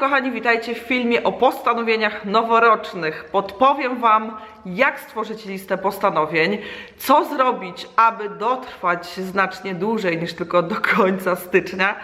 kochani, witajcie w filmie o postanowieniach noworocznych. Podpowiem Wam, jak stworzyć listę postanowień, co zrobić, aby dotrwać znacznie dłużej niż tylko do końca stycznia,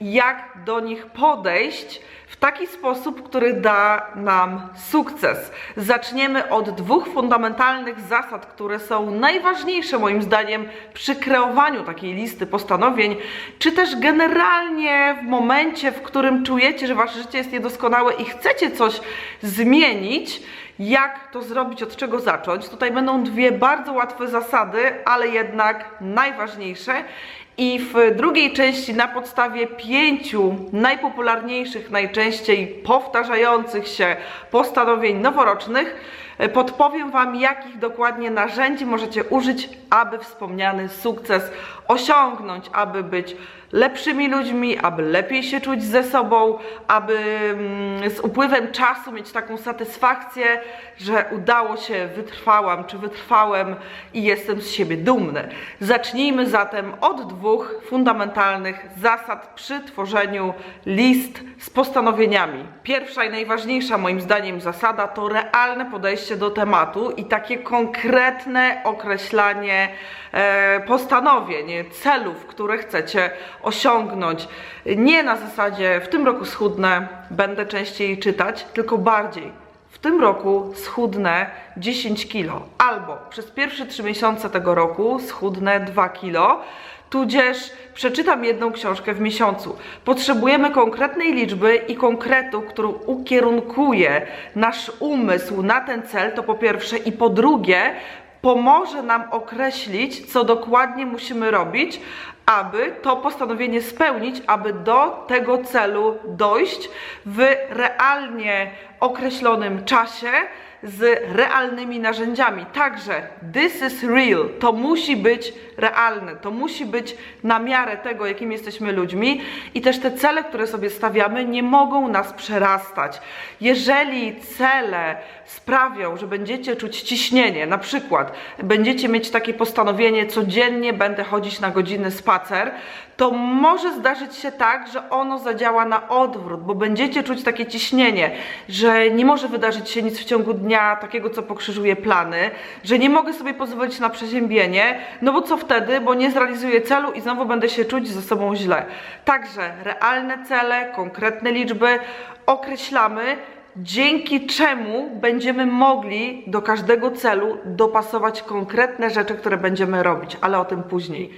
jak do nich podejść w taki sposób, który da nam sukces. Zaczniemy od dwóch fundamentalnych zasad, które są najważniejsze moim zdaniem przy kreowaniu takiej listy postanowień, czy też generalnie w momencie, w którym czujecie, że wasze życie jest niedoskonałe i chcecie coś zmienić. Jak to zrobić, od czego zacząć? Tutaj będą dwie bardzo łatwe zasady, ale jednak najważniejsze. I w drugiej części na podstawie pięciu najpopularniejszych, najczęściej powtarzających się postanowień noworocznych e, podpowiem Wam, jakich dokładnie narzędzi możecie użyć, aby wspomniany sukces osiągnąć, aby być lepszymi ludźmi, aby lepiej się czuć ze sobą, aby mm, z upływem czasu mieć taką satysfakcję, że udało się, wytrwałam czy wytrwałem i jestem z siebie dumny. Zacznijmy zatem od dwóch fundamentalnych zasad przy tworzeniu list z postanowieniami. Pierwsza i najważniejsza moim zdaniem zasada to realne podejście do tematu i takie konkretne określanie e, postanowień, celów, które chcecie osiągnąć. Nie na zasadzie w tym roku schudnę, będę częściej czytać, tylko bardziej. W tym roku schudnę 10 kilo, albo przez pierwsze 3 miesiące tego roku schudnę 2 kilo, tudzież przeczytam jedną książkę w miesiącu. Potrzebujemy konkretnej liczby i konkretu, którą ukierunkuje nasz umysł na ten cel, to po pierwsze, i po drugie, pomoże nam określić, co dokładnie musimy robić, aby to postanowienie spełnić, aby do tego celu dojść w realnie określonym czasie z realnymi narzędziami. Także this is real. To musi być realne. To musi być na miarę tego, jakim jesteśmy ludźmi i też te cele, które sobie stawiamy, nie mogą nas przerastać. Jeżeli cele sprawią, że będziecie czuć ciśnienie, na przykład będziecie mieć takie postanowienie, codziennie będę chodzić na godziny spacer, to może zdarzyć się tak, że ono zadziała na odwrót, bo będziecie czuć takie ciśnienie, że nie może wydarzyć się nic w ciągu dnia takiego, co pokrzyżuje plany, że nie mogę sobie pozwolić na przeziębienie, no bo co wtedy, bo nie zrealizuję celu i znowu będę się czuć ze sobą źle. Także realne cele, konkretne liczby określamy, dzięki czemu będziemy mogli do każdego celu dopasować konkretne rzeczy, które będziemy robić, ale o tym później.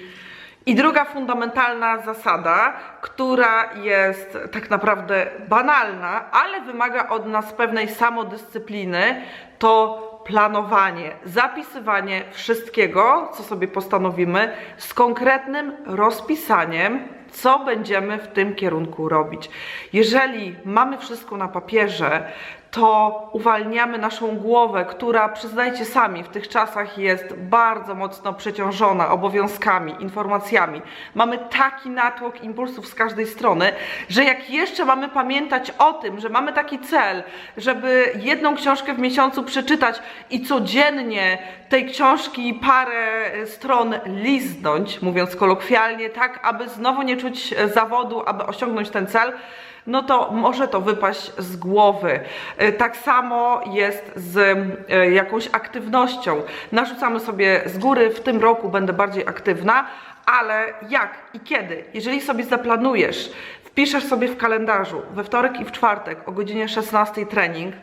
I druga fundamentalna zasada, która jest tak naprawdę banalna, ale wymaga od nas pewnej samodyscypliny, to planowanie, zapisywanie wszystkiego, co sobie postanowimy, z konkretnym rozpisaniem, co będziemy w tym kierunku robić. Jeżeli mamy wszystko na papierze, to uwalniamy naszą głowę, która, przyznajcie sami, w tych czasach jest bardzo mocno przeciążona obowiązkami, informacjami. Mamy taki natłok impulsów z każdej strony, że jak jeszcze mamy pamiętać o tym, że mamy taki cel, żeby jedną książkę w miesiącu przeczytać i codziennie tej książki parę stron liznąć, mówiąc kolokwialnie, tak aby znowu nie czuć zawodu, aby osiągnąć ten cel, no to może to wypaść z głowy. E, tak samo jest z e, jakąś aktywnością. Narzucamy sobie z góry, w tym roku będę bardziej aktywna, ale jak i kiedy? Jeżeli sobie zaplanujesz, wpiszesz sobie w kalendarzu we wtorek i w czwartek o godzinie 16 trening,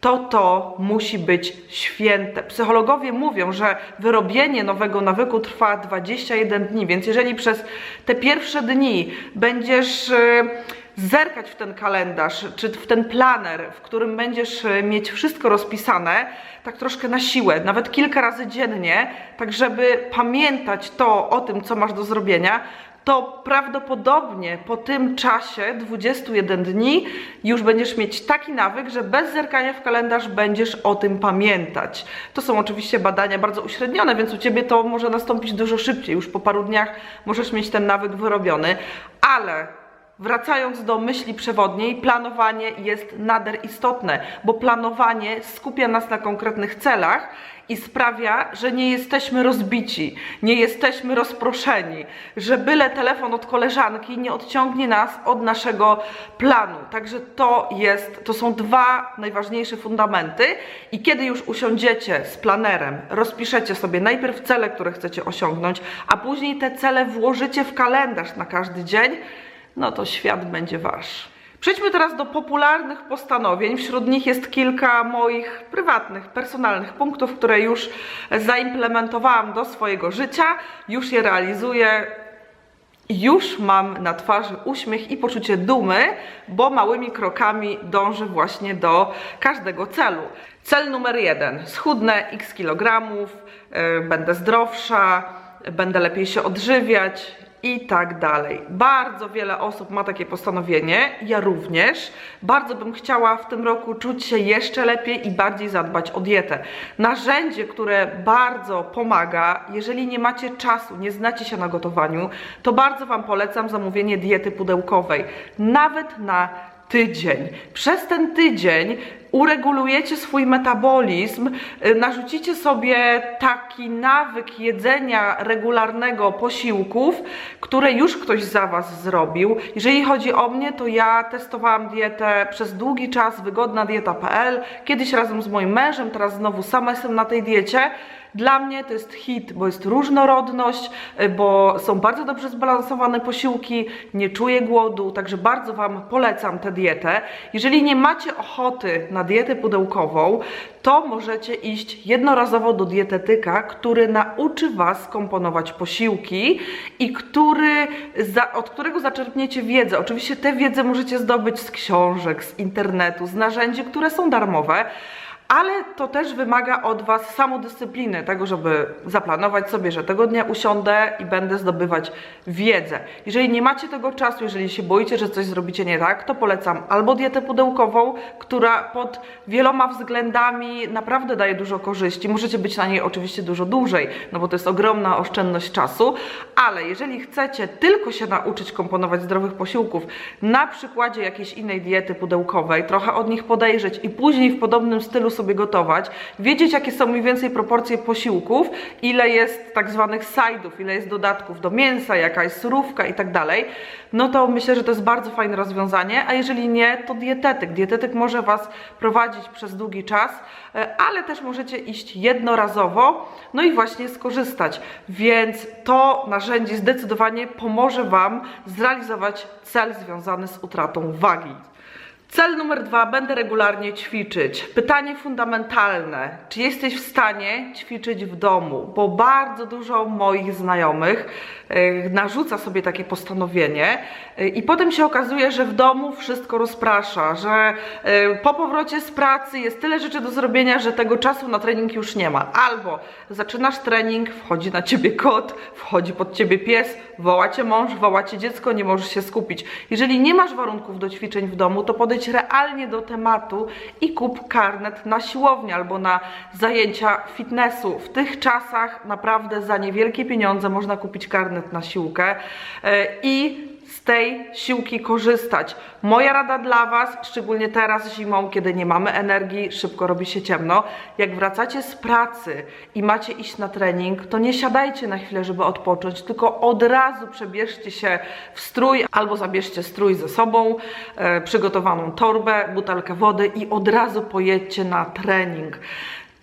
to to musi być święte. Psychologowie mówią, że wyrobienie nowego nawyku trwa 21 dni, więc jeżeli przez te pierwsze dni będziesz e, zerkać w ten kalendarz, czy w ten planer, w którym będziesz e, mieć wszystko rozpisane, tak troszkę na siłę, nawet kilka razy dziennie, tak żeby pamiętać to o tym, co masz do zrobienia, to prawdopodobnie po tym czasie 21 dni już będziesz mieć taki nawyk, że bez zerkania w kalendarz będziesz o tym pamiętać. To są oczywiście badania bardzo uśrednione, więc u Ciebie to może nastąpić dużo szybciej. Już po paru dniach możesz mieć ten nawyk wyrobiony, ale Wracając do myśli przewodniej, planowanie jest nader istotne, bo planowanie skupia nas na konkretnych celach i sprawia, że nie jesteśmy rozbici, nie jesteśmy rozproszeni, że byle telefon od koleżanki nie odciągnie nas od naszego planu. Także to jest, to są dwa najważniejsze fundamenty i kiedy już usiądziecie z planerem, rozpiszecie sobie najpierw cele, które chcecie osiągnąć, a później te cele włożycie w kalendarz na każdy dzień, no to świat będzie wasz. Przejdźmy teraz do popularnych postanowień. Wśród nich jest kilka moich prywatnych, personalnych punktów, które już zaimplementowałam do swojego życia, już je realizuję. Już mam na twarzy uśmiech i poczucie dumy, bo małymi krokami dążę właśnie do każdego celu. Cel numer jeden: schudnę x kilogramów, yy, będę zdrowsza, będę lepiej się odżywiać, i tak dalej. Bardzo wiele osób ma takie postanowienie, ja również. Bardzo bym chciała w tym roku czuć się jeszcze lepiej i bardziej zadbać o dietę. Narzędzie, które bardzo pomaga, jeżeli nie macie czasu, nie znacie się na gotowaniu, to bardzo Wam polecam zamówienie diety pudełkowej. Nawet na tydzień. Przez ten tydzień uregulujecie swój metabolizm, y, narzucicie sobie taki nawyk jedzenia regularnego posiłków, które już ktoś za Was zrobił. Jeżeli chodzi o mnie, to ja testowałam dietę przez długi czas, wygodnadieta.pl, kiedyś razem z moim mężem, teraz znowu sama jestem na tej diecie. Dla mnie to jest hit, bo jest różnorodność, y, bo są bardzo dobrze zbalansowane posiłki, nie czuję głodu, także bardzo Wam polecam tę dietę. Jeżeli nie macie ochoty na dietę pudełkową, to możecie iść jednorazowo do dietetyka, który nauczy Was komponować posiłki i który, za, od którego zaczerpniecie wiedzę. Oczywiście tę wiedzę możecie zdobyć z książek, z internetu, z narzędzi, które są darmowe ale to też wymaga od Was samodyscypliny, tego, żeby zaplanować sobie, że tego dnia usiądę i będę zdobywać wiedzę. Jeżeli nie macie tego czasu, jeżeli się boicie, że coś zrobicie nie tak, to polecam albo dietę pudełkową, która pod wieloma względami naprawdę daje dużo korzyści. Możecie być na niej oczywiście dużo dłużej, no bo to jest ogromna oszczędność czasu, ale jeżeli chcecie tylko się nauczyć komponować zdrowych posiłków na przykładzie jakiejś innej diety pudełkowej, trochę od nich podejrzeć i później w podobnym stylu sobie gotować, wiedzieć jakie są mniej więcej proporcje posiłków, ile jest tak zwanych side'ów, ile jest dodatków do mięsa, jaka jest surówka i tak dalej, no to myślę, że to jest bardzo fajne rozwiązanie, a jeżeli nie, to dietetyk. Dietetyk może Was prowadzić przez długi czas, e, ale też możecie iść jednorazowo, no i właśnie skorzystać. Więc to narzędzie zdecydowanie pomoże Wam zrealizować cel związany z utratą wagi. Cel numer dwa, będę regularnie ćwiczyć. Pytanie fundamentalne, czy jesteś w stanie ćwiczyć w domu? Bo bardzo dużo moich znajomych yy, narzuca sobie takie postanowienie yy, i potem się okazuje, że w domu wszystko rozprasza, że yy, po powrocie z pracy jest tyle rzeczy do zrobienia, że tego czasu na trening już nie ma. Albo zaczynasz trening, wchodzi na ciebie kot, wchodzi pod ciebie pies, woła cię mąż, woła cię dziecko, nie możesz się skupić. Jeżeli nie masz warunków do ćwiczeń w domu, to podejdź podejdź realnie do tematu i kup karnet na siłownię albo na zajęcia fitnessu. W tych czasach naprawdę za niewielkie pieniądze można kupić karnet na siłkę e, i tej siłki korzystać. Moja rada dla Was, szczególnie teraz zimą, kiedy nie mamy energii, szybko robi się ciemno, jak wracacie z pracy i macie iść na trening, to nie siadajcie na chwilę, żeby odpocząć, tylko od razu przebierzcie się w strój albo zabierzcie strój ze sobą, e, przygotowaną torbę, butelkę wody i od razu pojedźcie na trening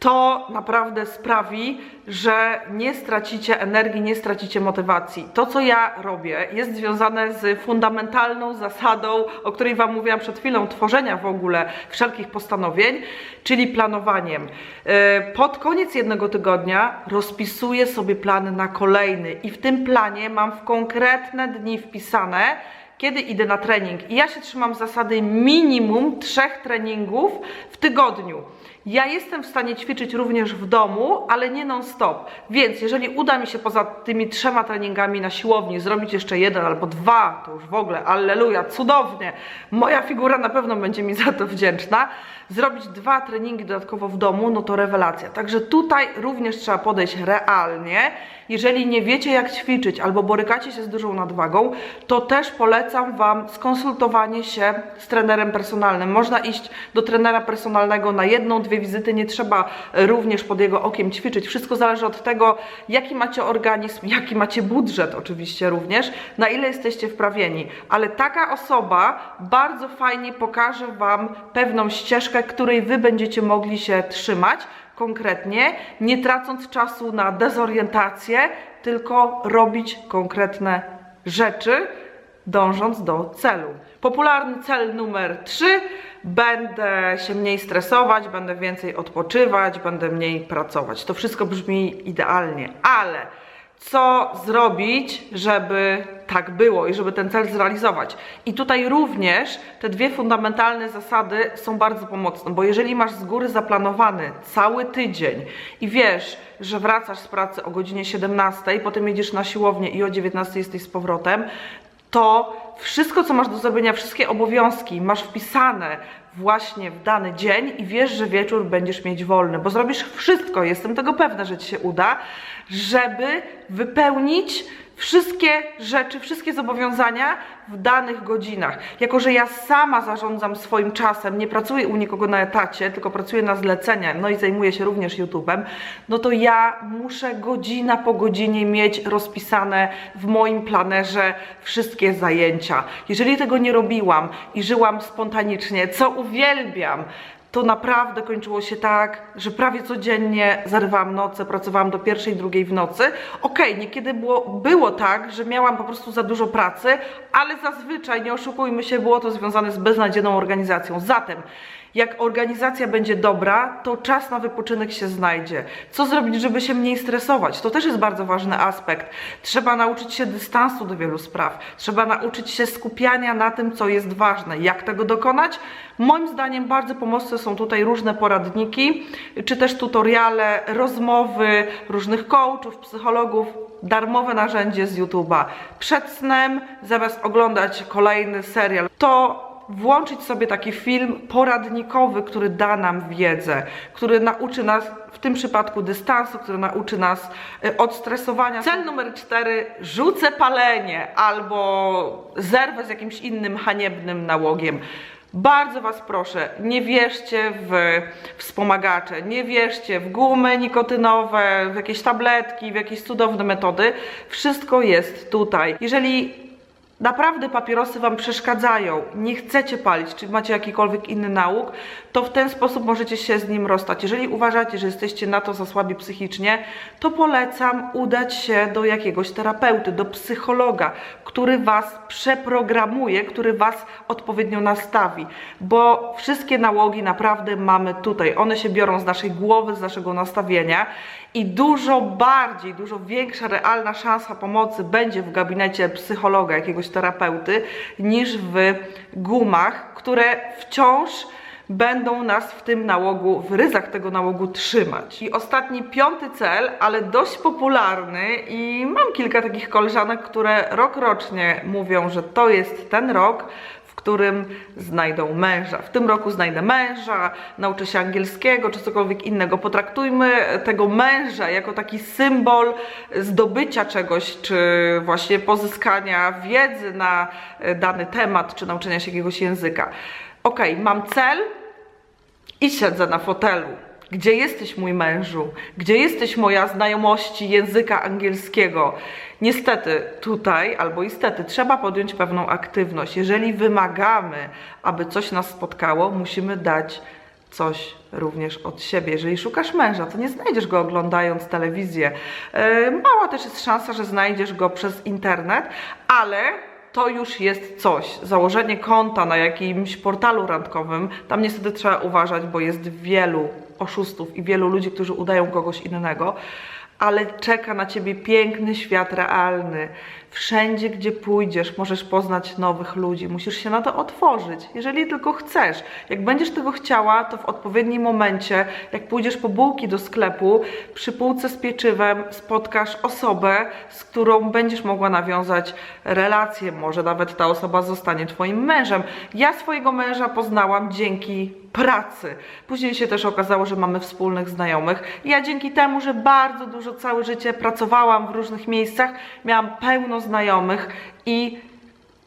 to naprawdę sprawi, że nie stracicie energii, nie stracicie motywacji. To, co ja robię, jest związane z fundamentalną zasadą, o której Wam mówiłam przed chwilą, tworzenia w ogóle wszelkich postanowień, czyli planowaniem. E, pod koniec jednego tygodnia rozpisuję sobie plan na kolejny i w tym planie mam w konkretne dni wpisane, kiedy idę na trening. I ja się trzymam zasady minimum trzech treningów w tygodniu. Ja jestem w stanie ćwiczyć również w domu, ale nie non-stop. Więc jeżeli uda mi się poza tymi trzema treningami na siłowni zrobić jeszcze jeden albo dwa, to już w ogóle, alleluja, cudownie. Moja figura na pewno będzie mi za to wdzięczna. Zrobić dwa treningi dodatkowo w domu, no to rewelacja. Także tutaj również trzeba podejść realnie. Jeżeli nie wiecie jak ćwiczyć albo borykacie się z dużą nadwagą, to też polecam Wam skonsultowanie się z trenerem personalnym. Można iść do trenera personalnego na jedną, dwie wizyty, nie trzeba również pod jego okiem ćwiczyć. Wszystko zależy od tego, jaki macie organizm, jaki macie budżet oczywiście również, na ile jesteście wprawieni. Ale taka osoba bardzo fajnie pokaże Wam pewną ścieżkę, której Wy będziecie mogli się trzymać konkretnie, nie tracąc czasu na dezorientację, tylko robić konkretne rzeczy, dążąc do celu. Popularny cel numer 3. Będę się mniej stresować, będę więcej odpoczywać, będę mniej pracować. To wszystko brzmi idealnie, ale co zrobić, żeby tak było i żeby ten cel zrealizować. I tutaj również te dwie fundamentalne zasady są bardzo pomocne, bo jeżeli masz z góry zaplanowany cały tydzień i wiesz, że wracasz z pracy o godzinie 17, potem jedziesz na siłownię i o 19 jesteś z powrotem, to wszystko, co masz do zrobienia, wszystkie obowiązki masz wpisane właśnie w dany dzień i wiesz, że wieczór będziesz mieć wolny, bo zrobisz wszystko, jestem tego pewna, że Ci się uda, żeby wypełnić wszystkie rzeczy, wszystkie zobowiązania w danych godzinach. Jako, że ja sama zarządzam swoim czasem, nie pracuję u nikogo na etacie, tylko pracuję na zlecenia, no i zajmuję się również YouTube'em, no to ja muszę godzina po godzinie mieć rozpisane w moim planerze wszystkie zajęcia. Jeżeli tego nie robiłam i żyłam spontanicznie, co uwielbiam, to naprawdę kończyło się tak, że prawie codziennie zarywałam noce, pracowałam do pierwszej, drugiej w nocy. Okej, niekiedy było, było tak, że miałam po prostu za dużo pracy, ale zazwyczaj, nie oszukujmy się, było to związane z beznadziejną organizacją. Zatem, jak organizacja będzie dobra, to czas na wypoczynek się znajdzie. Co zrobić, żeby się mniej stresować? To też jest bardzo ważny aspekt. Trzeba nauczyć się dystansu do wielu spraw. Trzeba nauczyć się skupiania na tym, co jest ważne. Jak tego dokonać? Moim zdaniem bardzo pomocne są tutaj różne poradniki, czy też tutoriale, rozmowy różnych coachów, psychologów, darmowe narzędzie z YouTube'a. Przed snem, zamiast oglądać kolejny serial, to włączyć sobie taki film poradnikowy, który da nam wiedzę, który nauczy nas w tym przypadku dystansu, który nauczy nas y, odstresowania. Cel numer cztery, rzucę palenie albo zerwę z jakimś innym haniebnym nałogiem. Bardzo Was proszę, nie wierzcie w wspomagacze, nie wierzcie w gumy nikotynowe, w jakieś tabletki, w jakieś cudowne metody. Wszystko jest tutaj. Jeżeli naprawdę papierosy Wam przeszkadzają, nie chcecie palić, czy macie jakikolwiek inny nauk, to w ten sposób możecie się z nim rozstać. Jeżeli uważacie, że jesteście na to za słabi psychicznie, to polecam udać się do jakiegoś terapeuty, do psychologa, który Was przeprogramuje, który Was odpowiednio nastawi, bo wszystkie nałogi naprawdę mamy tutaj. One się biorą z naszej głowy, z naszego nastawienia i dużo bardziej, dużo większa realna szansa pomocy będzie w gabinecie psychologa, jakiegoś terapeuty, niż w gumach, które wciąż będą nas w tym nałogu, w ryzach tego nałogu trzymać. I ostatni, piąty cel, ale dość popularny i mam kilka takich koleżanek, które rok rocznie mówią, że to jest ten rok, którym znajdą męża. W tym roku znajdę męża, nauczę się angielskiego czy cokolwiek innego. Potraktujmy tego męża jako taki symbol zdobycia czegoś, czy właśnie pozyskania wiedzy na dany temat, czy nauczenia się jakiegoś języka. Ok, mam cel i siedzę na fotelu. Gdzie jesteś, mój mężu? Gdzie jesteś, moja znajomości języka angielskiego? Niestety, tutaj, albo istety, trzeba podjąć pewną aktywność. Jeżeli wymagamy, aby coś nas spotkało, musimy dać coś również od siebie. Jeżeli szukasz męża, to nie znajdziesz go oglądając telewizję. Yy, Mała też jest szansa, że znajdziesz go przez internet, ale to już jest coś. Założenie konta na jakimś portalu randkowym, tam niestety trzeba uważać, bo jest wielu oszustów i wielu ludzi, którzy udają kogoś innego, ale czeka na ciebie piękny świat realny. Wszędzie, gdzie pójdziesz, możesz poznać nowych ludzi. Musisz się na to otworzyć, jeżeli tylko chcesz. Jak będziesz tego chciała, to w odpowiednim momencie, jak pójdziesz po bułki do sklepu, przy półce z pieczywem spotkasz osobę, z którą będziesz mogła nawiązać relację. Może nawet ta osoba zostanie Twoim mężem. Ja swojego męża poznałam dzięki pracy. Później się też okazało, że mamy wspólnych znajomych. Ja dzięki temu, że bardzo dużo całe życie pracowałam w różnych miejscach, miałam pełno znajomych i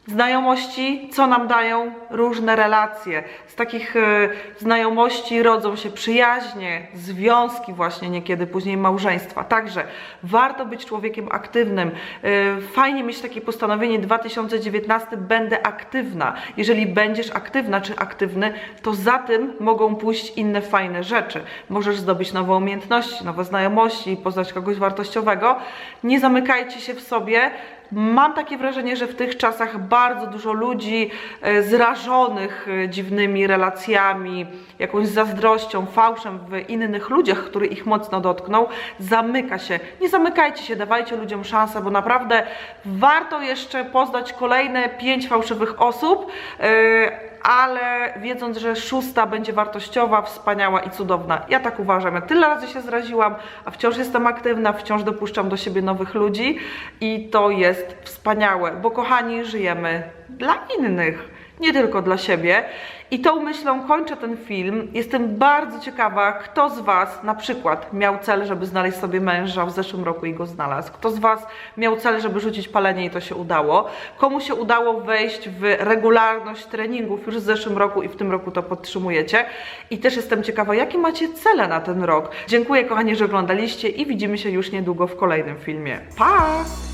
Znajomości, co nam dają różne relacje. Z takich e, znajomości rodzą się przyjaźnie, związki, właśnie niekiedy później małżeństwa. Także warto być człowiekiem aktywnym. E, fajnie mieć takie postanowienie 2019 będę aktywna. Jeżeli będziesz aktywna czy aktywny, to za tym mogą pójść inne fajne rzeczy. Możesz zdobyć nowe umiejętności, nowe znajomości, poznać kogoś wartościowego. Nie zamykajcie się w sobie. Mam takie wrażenie, że w tych czasach bardzo dużo ludzi e, zrażonych e, dziwnymi relacjami, jakąś zazdrością, fałszem w innych ludziach, który ich mocno dotknął, zamyka się. Nie zamykajcie się, dawajcie ludziom szansę, bo naprawdę warto jeszcze poznać kolejne pięć fałszywych osób. Ale wiedząc, że szósta będzie wartościowa, wspaniała i cudowna. Ja tak uważam. Ja tyle razy się zraziłam, a wciąż jestem aktywna, wciąż dopuszczam do siebie nowych ludzi i to jest wspaniałe, bo kochani, żyjemy dla innych nie tylko dla siebie. I tą myślą kończę ten film. Jestem bardzo ciekawa, kto z Was na przykład miał cel, żeby znaleźć sobie męża w zeszłym roku i go znalazł. Kto z Was miał cel, żeby rzucić palenie i to się udało. Komu się udało wejść w regularność treningów już w zeszłym roku i w tym roku to podtrzymujecie. I też jestem ciekawa, jakie macie cele na ten rok. Dziękuję kochani, że oglądaliście i widzimy się już niedługo w kolejnym filmie. Pa!